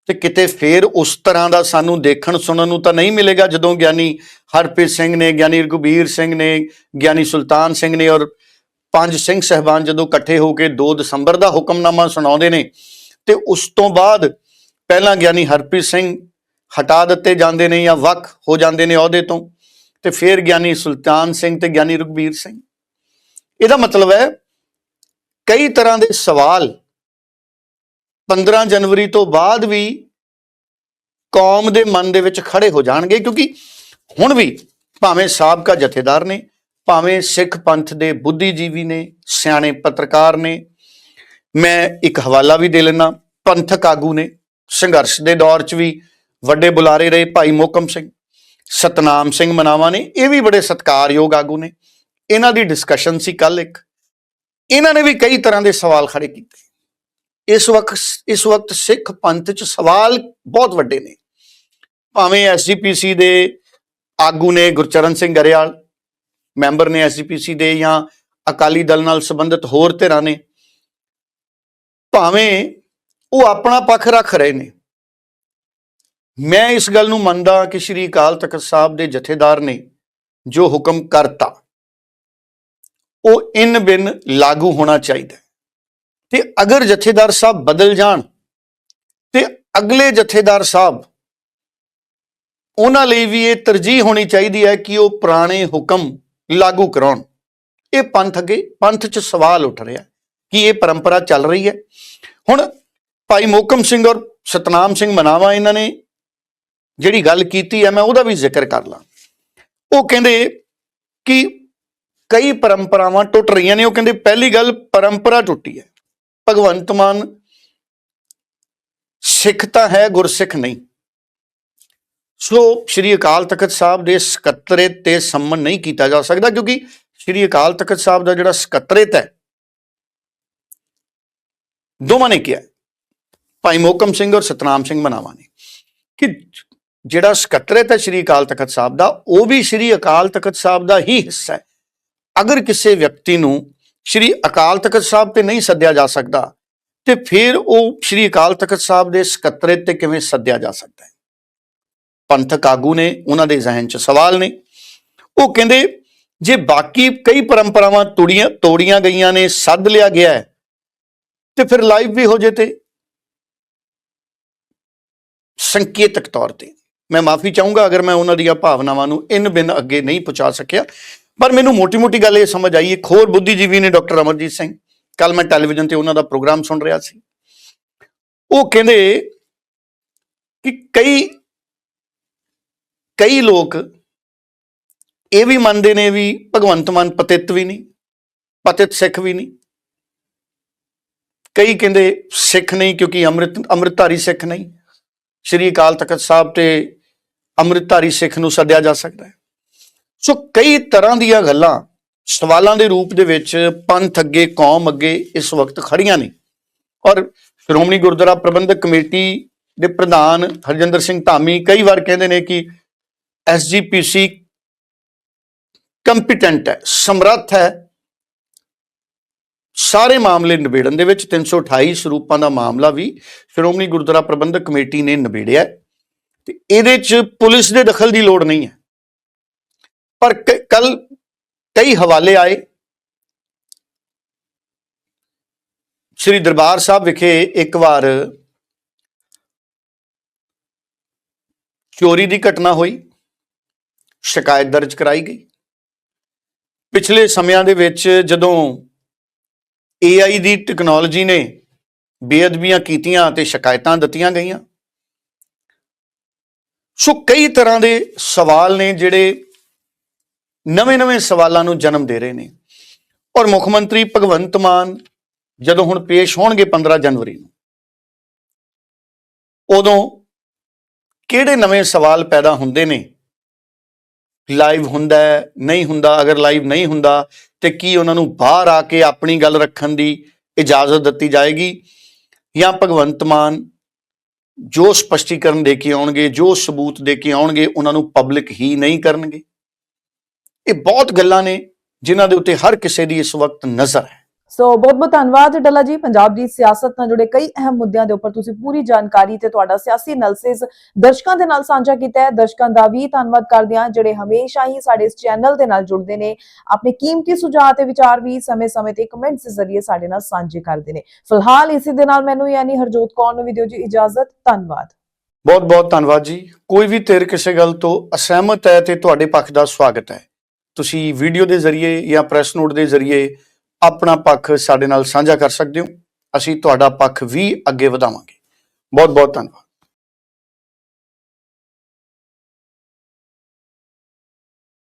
ਤੇ ਕਿਤੇ ਫੇਰ ਉਸ ਤਰ੍ਹਾਂ ਦਾ ਸਾਨੂੰ ਦੇਖਣ ਸੁਣਨ ਨੂੰ ਤਾਂ ਨਹੀਂ ਮਿਲੇਗਾ ਜਦੋਂ ਗਿਆਨੀ ਹਰਪ੍ਰੀਤ ਸਿੰਘ ਨੇ, ਗਿਆਨੀ ਰਘੁਬੀਰ ਸਿੰਘ ਨੇ, ਗਿਆਨੀ ਸੁਲਤਾਨ ਸਿੰਘ ਨੇ ਔਰ ਪੰਜ ਸਿੰਘ ਸਹਿਬਾਨ ਜਦੋਂ ਇਕੱਠੇ ਹੋ ਕੇ 2 ਦਸੰਬਰ ਦਾ ਹੁਕਮਨਾਮਾ ਸੁਣਾਉਂਦੇ ਨੇ, ਤੇ ਉਸ ਤੋਂ ਬਾਅਦ ਪਹਿਲਾਂ ਗਿਆਨੀ ਹਰਪ੍ਰੀਤ ਸਿੰਘ ਹਟਾ ਦਿੱਤੇ ਜਾਂਦੇ ਨੇ ਜਾਂ ਵੱਖ ਹੋ ਜਾਂਦੇ ਨੇ ਅਹੁਦੇ ਤੋਂ, ਤੇ ਫਿਰ ਗਿਆਨੀ ਸੁਲਤਾਨ ਸਿੰਘ ਤੇ ਗਿਆਨੀ ਰਘਬੀਰ ਸਿੰਘ। ਇਹਦਾ ਮਤਲਬ ਹੈ ਕਈ ਤਰ੍ਹਾਂ ਦੇ ਸਵਾਲ 15 ਜਨਵਰੀ ਤੋਂ ਬਾਅਦ ਵੀ ਕੌਮ ਦੇ ਮਨ ਦੇ ਵਿੱਚ ਖੜੇ ਹੋ ਜਾਣਗੇ, ਕਿਉਂਕਿ ਹੁਣ ਵੀ ਭਾਵੇਂ ਸਾਬਕਾ ਜਥੇਦਾਰ ਨੇ ਭਾਵੇਂ ਸਿੱਖ ਪੰਥ ਦੇ ਬੁੱਧੀਜੀਵੀ ਨੇ, ਸਿਆਣੇ ਪੱਤਰਕਾਰ ਨੇ, ਮੈਂ ਇੱਕ ਹਵਾਲਾ ਵੀ ਦੇ ਲੈਣਾ ਪੰਥਕ ਆਗੂ ਨੇ, ਸੰਘਰਸ਼ ਦੇ ਦੌਰ 'ਚ ਵੀ ਵੱਡੇ ਬੁਲਾਰੇ ਰਹੇ ਭਾਈ ਮੋਕਮ ਸਿੰਘ, ਸਤਨਾਮ ਸਿੰਘ ਮਨਾਵਾ ਨੇ, ਇਹ ਵੀ ਬੜੇ ਸਤਿਕਾਰਯੋਗ ਆਗੂ ਨੇ, ਇਹਨਾਂ ਦੀ ਡਿਸਕਸ਼ਨ ਸੀ ਕੱਲ ਇੱਕ, ਇਹਨਾਂ ਨੇ ਵੀ ਕਈ ਤਰ੍ਹਾਂ ਦੇ ਸਵਾਲ ਖੜੇ ਕੀਤੇ, ਇਸ ਵਕਤ ਇਸ ਵਕਤ ਸਿੱਖ ਪੰਥ 'ਚ ਸਵਾਲ ਬਹੁਤ ਵੱਡੇ ਨੇ, ਭਾਵੇਂ ਐਸਜੀਪੀਸੀ ਦੇ ਆਗੂ ਨੇ ਗੁਰਚਰਨ ਸਿੰਘ ਗਰੇਵਾਲ ਮੈਂਬਰ ਨੇ ਐਸਜੀਪੀਸੀ ਦੇ ਜਾਂ ਅਕਾਲੀ ਦਲ ਨਾਲ ਸੰਬੰਧਿਤ ਹੋਰ ਧਿਰਾਂ ਨੇ, ਭਾਵੇਂ ਉਹ ਆਪਣਾ ਪੱਖ ਰੱਖ ਰਹੇ ਨੇ। ਮੈਂ ਇਸ ਗੱਲ ਨੂੰ ਮੰਨਦਾ ਕਿ ਸ੍ਰੀ ਅਕਾਲ ਤਖਤ ਸਾਹਿਬ ਦੇ ਜਥੇਦਾਰ ਨੇ ਜੋ ਹੁਕਮ ਕਰਤਾ, ਉਹ ਇਨ ਬਿਨ ਲਾਗੂ ਹੋਣਾ ਚਾਹੀਦਾ ਤੇ ਅਗਰ ਜਥੇਦਾਰ ਸਾਹਿਬ ਬਦਲ ਜਾਣ ਤੇ ਅਗਲੇ ਜਥੇਦਾਰ ਸਾਹਿਬ ਉਹਨਾਂ ਲਈ ਵੀ ਇਹ ਤਰਜੀਹ ਹੋਣੀ ਚਾਹੀਦੀ ਹੈ ਕਿ ਉਹ ਪੁਰਾਣੇ ਹੁਕਮ ਲਾਗੂ ਕਰਾਉਣ। ਇਹ ਪੰਥ ਅੱਗੇ, ਪੰਥ 'ਚ ਸਵਾਲ ਉੱਠ ਰਿਹਾ। ਕਿ ਇਹ ਪਰੰਪਰਾ ਚੱਲ ਰਹੀ ਹੈ? ਹੁਣ ਭਾਈ ਮੋਕਮ ਸਿੰਘ ਔਰ ਸਤਨਾਮ ਸਿੰਘ ਮਨਾਵਾ ਇਹਨਾਂ ਨੇ। ਜਿਹੜੀ ਗੱਲ ਕੀਤੀ ਹੈ, ਮੈਂ ਉਹਦਾ ਵੀ ਜ਼ਿਕਰ ਕਰ ਲਾਂ। ਉਹ ਕਹਿੰਦੇ ਕਿ ਕਈ ਪਰੰਪਰਾਵਾਂ ਟੁੱਟ ਰਹੀਆਂ ਨੇ। ਉਹ ਕਹਿੰਦੇ ਪਹਿਲੀ ਗੱਲ ਪਰੰਪਰਾ ਟੁੱਟੀ ਹੈ। ਭਗਵੰਤ ਮਾਨ ਸਿੱਖ ਤਾਂ ਹੈ, ਗੁਰਸਿੱਖ ਨਹੀਂ। ਸੋ ਸ਼੍ਰੀ ਅਕਾਲ ਤਖਤ ਸਾਹਿਬ ਦੇ ਸਕੱਤਰੇਤ ਤੇ ਸੰਮਨ ਨਹੀਂ ਕੀਤਾ ਜਾ ਸਕਦਾ ਕਿਉਂਕਿ ਸ਼੍ਰੀ ਅਕਾਲ ਤਖਤ ਸਾਹਿਬ ਦਾ ਜਿਹੜਾ ਸਕੱਤਰੇਤ ਹੈ ਦੋਵਾਂ ਨੇ ਕਿਹਾ। ਭਾਈ ਮੋਕਮ ਸਿੰਘ ਔਰ ਸਤਨਾਮ ਸਿੰਘ ਮਨਾਵਾ ਨੇ ਕਿ ਜਿਹੜਾ ਸਕੱਤਰੇਤ ਹੈ ਸ਼੍ਰੀ ਅਕਾਲ ਤਖਤ ਸਾਹਿਬ ਦਾ, ਉਹ ਵੀ ਸ਼੍ਰੀ ਅਕਾਲ ਤਖਤ ਸਾਹਿਬ ਦਾ ਹੀ ਹਿੱਸਾ ਹੈ। ਅਗਰ ਕਿਸੇ ਵਿਅਕਤੀ ਨੂੰ ਸ਼੍ਰੀ ਅਕਾਲ ਤਖਤ ਸਾਹਿਬ ਤੇ ਨਹੀਂ ਸੱਦਿਆ ਜਾ ਸਕਦਾ, ਤੇ ਫਿਰ ਉਹ ਸ਼੍ਰੀ ਅਕਾਲ ਤਖਤ ਸਾਹਿਬ ਦੇ ਸਕੱਤਰੇਤ ਤੇ ਕਿਵੇਂ ਸੱਦਿਆ ਜਾ ਸਕਦਾ ਹੈ? ਪੰਥਕ ਆਗੂ ਨੇ, ਉਹਨਾਂ ਦੇ ਜ਼ਿਹਨ 'ਚ ਸਵਾਲ ਨੇ। ਉਹ ਕਹਿੰਦੇ, ਜੇ ਬਾਕੀ ਕਈ ਪਰੰਪਰਾਵਾਂ ਤੋੜੀਆਂ ਤੋੜੀਆਂ ਗਈਆਂ ਨੇ, ਸੱਦ ਲਿਆ ਗਿਆ ਹੈ, ਤੇ ਫਿਰ ਲਾਈਵ ਵੀ ਹੋ ਜੇ ਤੇ। ਸੰਕੇਤਕ ਤੌਰ ਤੇ। ਮੈਂ ਮਾਫੀ ਚਾਹੂੰਗਾ ਅਗਰ ਮੈਂ ਉਹਨਾਂ ਦੀਆਂ ਭਾਵਨਾਵਾਂ ਨੂੰ ਇਨ ਬਿਨ ਅੱਗੇ ਨਹੀਂ ਪਹੁੰਚਾ ਸਕਿਆ, ਪਰ ਮੈਨੂੰ ਮੋਟੀ-ਮੋਟੀ ਗੱਲ ਇਹ ਸਮਝ ਆਈ, ਇੱਕ ਹੋਰ ਬੁੱਧੀਜੀਵੀ ਨੇ ਡਾਕਟਰ ਅਮਰਜੀਤ ਸਿੰਘ। ਕੱਲ ਮੈਂ ਟੈਲੀਵਿਜ਼ਨ ਤੇ ਉਹਨਾਂ ਦਾ ਪ੍ਰੋਗਰਾਮ ਸੁਣ ਰਿਹਾ ਸੀ। ਉਹ ਕਹਿੰਦੇ ਕਿ ਕਈ ਕਈ ਲੋਕ ਇਹ ਵੀ ਮੰਨਦੇ ਨੇ ਵੀ ਭਗਵੰਤ ਮਾਨ ਪਤਿਤ ਵੀ ਨਹੀਂ, ਪਤਿਤ ਸਿੱਖ ਵੀ ਨਹੀਂ। ਕਈ ਕਹਿੰਦੇ ਸਿੱਖ ਨਹੀਂ ਕਿਉਂਕਿ ਅੰਮ੍ਰਿਤ, ਅੰਮ੍ਰਿਤਧਾਰੀ ਸਿੱਖ ਨਹੀਂ। ਸ਼੍ਰੀ ਅਕਾਲ ਤਖਤ ਸਾਹਿਬ ਤੇ ਅੰਮ੍ਰਿਤਧਾਰੀ ਸਿੱਖ ਨੂੰ ਸੱਦਿਆ ਜਾ ਸਕਦਾ ਹੈ। ਸੋ ਕਈ ਤਰ੍ਹਾਂ ਦੀਆਂ ਗੱਲਾਂ, ਸਵਾਲਾਂ ਦੇ ਰੂਪ ਦੇ ਵਿੱਚ ਪੰਥ ਅੱਗੇ, ਕੌਮ ਅੱਗੇ ਇਸ ਵਕਤ ਖੜੀਆਂ ਨੇ। ਔਰ ਸ਼੍ਰੋਮਣੀ ਗੁਰਦੁਆਰਾ ਪ੍ਰਬੰਧਕ ਕਮੇਟੀ ਦੇ ਪ੍ਰਧਾਨ ਹਰਜਿੰਦਰ ਸਿੰਘ ਧਾਮੀ ਕਈ ਵਾਰ ਕਹਿੰਦੇ ਨੇ ਕਿ ਐਸਜੀਪੀਸੀ ਕੰਪੀਟੈਂਟ ਹੈ, ਸਮਰੱਥ ਹੈ। ਸਾਰੇ ਮਾਮਲੇ ਨਿਬੇੜਨ ਦੇ ਵਿੱਚ 328 ਸਰੂਪਾਂ ਦਾ ਮਾਮਲਾ ਵੀ ਸ਼੍ਰੋਮਣੀ ਗੁਰਦੁਆਰਾ ਪ੍ਰਬੰਧਕ ਕਮੇਟੀ ਨੇ ਨਿਬੇੜਿਆ ਹੈ। ਤੇ ਇਹਦੇ 'ਚ ਪੁਲਿਸ ਦੇ ਦਖਲ ਦੀ ਲੋੜ ਨਹੀਂ ਹੈ। ਪਰ ਕੱਲ ਕਈ ਹਵਾਲੇ ਆਏ। ਸ੍ਰੀ ਦਰਬਾਰ ਸਾਹਿਬ ਵਿਖੇ ਇੱਕ ਵਾਰ ਚੋਰੀ ਦੀ ਘਟਨਾ ਹੋਈ। ਸ਼ਿਕਾਇਤ ਦਰਜ ਕਰਾਈ ਗਈ। ਪਿਛਲੇ ਸਮਿਆਂ ਦੇ ਵਿੱਚ ਜਦੋਂ AI ਦੀ ਟੈਕਨੋਲੋਜੀ ਨੇ ਬੇਅਦਬੀਆਂ ਕੀਤੀਆਂ ਤੇ ਸ਼ਿਕਾਇਤਾਂ ਦਿੱਤੀਆਂ ਗਈਆਂ, ਸੋ ਕਈ ਤਰ੍ਹਾਂ ਦੇ ਸਵਾਲ ਨੇ ਜਿਹੜੇ ਨਵੇਂ-ਨਵੇਂ ਸਵਾਲਾਂ ਨੂੰ ਜਨਮ ਦੇ ਰਹੇ ਨੇ। ਔਰ ਮੁੱਖ ਮੰਤਰੀ ਭਗਵੰਤ ਮਾਨ ਜਦੋਂ ਹੁਣ ਪੇਸ਼ ਹੋਣਗੇ 15 ਜਨਵਰੀ ਨੂੰ, ਉਦੋਂ ਕਿਹੜੇ ਨਵੇਂ ਸਵਾਲ ਪੈਦਾ ਹੁੰਦੇ ਨੇ ਲਾਈਵ ਹੁੰਦਾ ਹੈ, ਨਹੀਂ ਹੁੰਦਾ, ਅਗਰ ਲਾਈਵ ਨਹੀਂ ਹੁੰਦਾ, ਤੇ ਕੀ ਉਹਨਾਂ ਨੂੰ ਬਾਹਰ ਆ ਕੇ ਆਪਣੀ ਗੱਲ ਰੱਖਣ ਦੀ ਇਜਾਜ਼ਤ ਦਿੱਤੀ ਜਾਏਗੀ? ਜਾਂ ਭਗਵੰਤ ਮਾਨ ਜੋ ਸਪਸ਼ਟੀਕਰਨ ਦੇ ਕੇ ਆਉਣਗੇ, ਜੋ ਸਬੂਤ ਦੇ ਕੇ ਆਉਣਗੇ, ਉਹਨਾਂ ਨੂੰ ਪਬਲਿਕ ਹੀ ਨਹੀਂ ਕਰਨਗੇ? ਇਹ ਬਹੁਤ ਗੱਲਾਂ ਨੇ ਜਿਨ੍ਹਾਂ ਦੇ ਉੱਤੇ ਹਰ ਕਿਸੇ ਦੀ ਇਸ ਵਕਤ ਨਜ਼ਰ ਹੈ। ਸੋ ਬਹੁਤ ਬਹੁਤ ਧੰਨਵਾਦ ਡੱਲਾ ਜੀ, ਪੰਜਾਬ ਦੀ ਸਿਆਸਤ ਨਾਲ ਜੁੜੇ ਕਈ ਅਹਿਮ ਮੁੱਦਿਆਂ ਦੇ ਉੱਪਰ ਤੁਸੀਂ ਪੂਰੀ ਜਾਣਕਾਰੀ ਤੇ ਤੁਹਾਡਾ ਸਿਆਸੀ ਐਨਾਲਿਸਿਸ ਦਰਸ਼ਕਾਂ ਦੇ ਨਾਲ ਸਾਂਝਾ ਕੀਤਾ ਹੈ। ਦਰਸ਼ਕਾਂ ਦਾ ਵੀ ਧੰਨਵਾਦ ਕਰਦੇ ਹਾਂ, ਜਿਹੜੇ ਹਮੇਸ਼ਾ ਹੀ ਸਾਡੇ ਇਸ ਚੈਨਲ ਦੇ ਨਾਲ ਜੁੜਦੇ ਨੇ। ਆਪਣੇ ਕੀਮਤੀ ਸੁਝਾਅ ਤੇ ਵਿਚਾਰ ਵੀ ਸਮੇਂ-ਸਮੇਂ ਤੇ ਕਮੈਂਟਸ ਦੇ ਜ਼ਰੀਏ ਸਾਡੇ ਨਾਲ ਸਾਂਝੇ ਕਰਦੇ ਨੇ। ਫਿਲਹਾਲ ਇਸੇ ਦੇ ਨਾਲ ਮੈਨੂੰ ਯਾਨੀ ਹਰਜੋਤ ਕੌਰ ਨੂੰ ਵੀ ਦਿਓ ਜੀ ਇਜਾਜ਼ਤ। ਧੰਨਵਾਦ। ਬਹੁਤ ਬਹੁਤ ਧੰਨਵਾਦ ਜੀ। ਕੋਈ ਵੀ ਧਿਰ ਕਿਸੇ ਗੱਲ ਤੋਂ ਅਸਹਿਮਤ ਹੈ ਤੇ ਤੁਹਾਡੇ ਪੱਖ ਦਾ ਸਵਾਗਤ ਹੈ। ਤੁਸੀਂ ਵੀਡੀਓ ਦੇ ਜ਼ਰੀਏ ਜਾਂ ਪ੍ਰੈਸ ਨੋਟ ਦੇ ਜ਼ਰੀਏ ਆਪਣਾ ਪੱਖ ਸਾਡੇ ਨਾਲ ਸਾਂਝਾ ਕਰ ਸਕਦੇ ਹੋ। ਅਸੀਂ ਤੁਹਾਡਾ ਪੱਖ ਵੀ ਅੱਗੇ ਵਧਾਵਾਂਗੇ। ਬਹੁਤ ਬਹੁਤ ਧੰਨਵਾਦ।